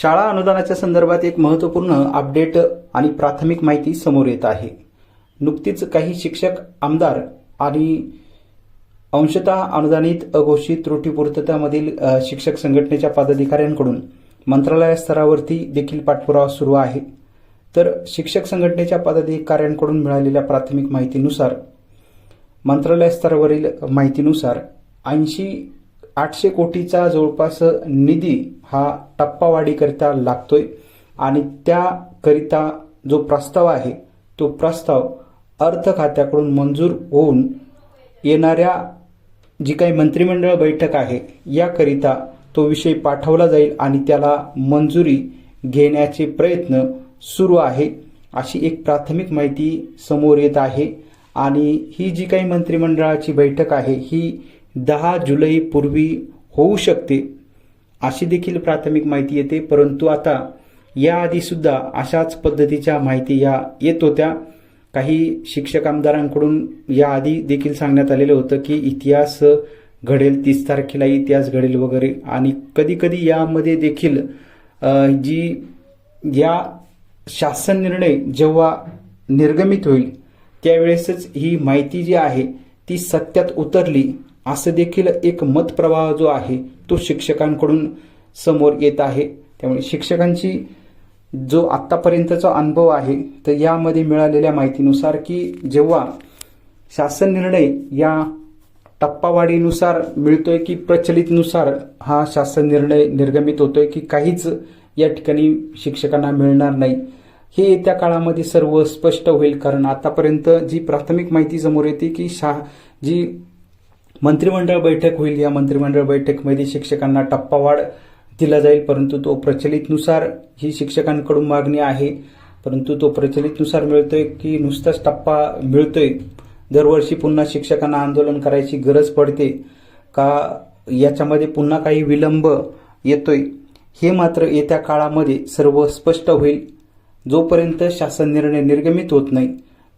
शाळा अनुदानाच्या संदर्भात एक महत्त्वपूर्ण अपडेट आणि प्राथमिक माहिती समोर येत आहे. नुकतीच काही शिक्षक आमदार आणि अंशतः अनुदानित अघोषित त्रुटीपूर्ततामधील शिक्षक संघटनेच्या पदाधिकाऱ्यांकडून मंत्रालय स्तरावरती देखील पाठपुरावा सुरू आहे. तर शिक्षक संघटनेच्या पदाधिकाऱ्यांकडून मिळालेल्या प्राथमिक माहितीनुसार मंत्रालय स्तरावरील माहितीनुसार ऐंशी आठशे कोटीचा जवळपास निधी हा टप्पावाढीकरिता लागतोय आणि त्याकरिता जो प्रस्ताव आहे तो प्रस्ताव अर्थ खात्याकडून मंजूर होऊन येणाऱ्या जी काही मंत्रिमंडळ बैठक आहे याकरिता तो विषय पाठवला जाईल आणि त्याला मंजुरी घेण्याचे प्रयत्न सुरू आहे अशी एक प्राथमिक माहिती समोर येत आहे. आणि ही जी काही मंत्रिमंडळाची बैठक आहे ही दहा जुलैपूर्वी होऊ शकते अशी देखील प्राथमिक माहिती येते. परंतु आता याआधीसुद्धा अशाच पद्धतीच्या माहिती या येत होत्या. काही शिक्षक आमदारांकडून याआधी देखील सांगण्यात आलेलं होतं की इतिहास घडेल तीस तारखेला इतिहास घडेल वगैरे. आणि कधीकधी यामध्ये देखील जी या शासन निर्णय जेव्हा निर्गमित होईल त्यावेळेसच ही माहिती जी आहे ती सत्यात उतरली. असं देखील एक मतप्रवाह जो आहे तो शिक्षकांकडून समोर येत आहे. त्यामुळे शिक्षकांची जो आत्तापर्यंतचा अनुभव आहे तर यामध्ये मिळालेल्या माहितीनुसार की जेव्हा शासन निर्णय या टप्पावाढीनुसार मिळतोय की प्रचलितनुसार हा शासन निर्णय निर्गमित होतोय की काहीच या ठिकाणी शिक्षकांना मिळणार नाही हे येत्या काळामध्ये सर्व स्पष्ट होईल. कारण आतापर्यंत जी प्राथमिक माहिती समोर येते की शा जी मंत्रिमंडळ बैठक होईल. या मंत्रिमंडळ बैठकमध्ये शिक्षकांना टप्पावाढ दिला जाईल परंतु तो प्रचलितनुसार ही शिक्षकांकडून मागणी आहे. परंतु तो प्रचलितनुसार मिळतोय की नुसताच टप्पा मिळतोय? दरवर्षी पुन्हा शिक्षकांना आंदोलन करायची गरज पडते का? याच्यामध्ये पुन्हा काही विलंब येतोय. हे मात्र येत्या काळामध्ये सर्व स्पष्ट होईल. जोपर्यंत शासन निर्णय निर्गमित होत नाही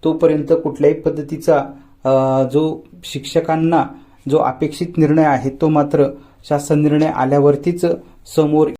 तोपर्यंत कुठल्याही पद्धतीचा जो शिक्षकांना जो अपेक्षित निर्णय आहे तो मात्र शासन निर्णय आल्यावरतीच समोर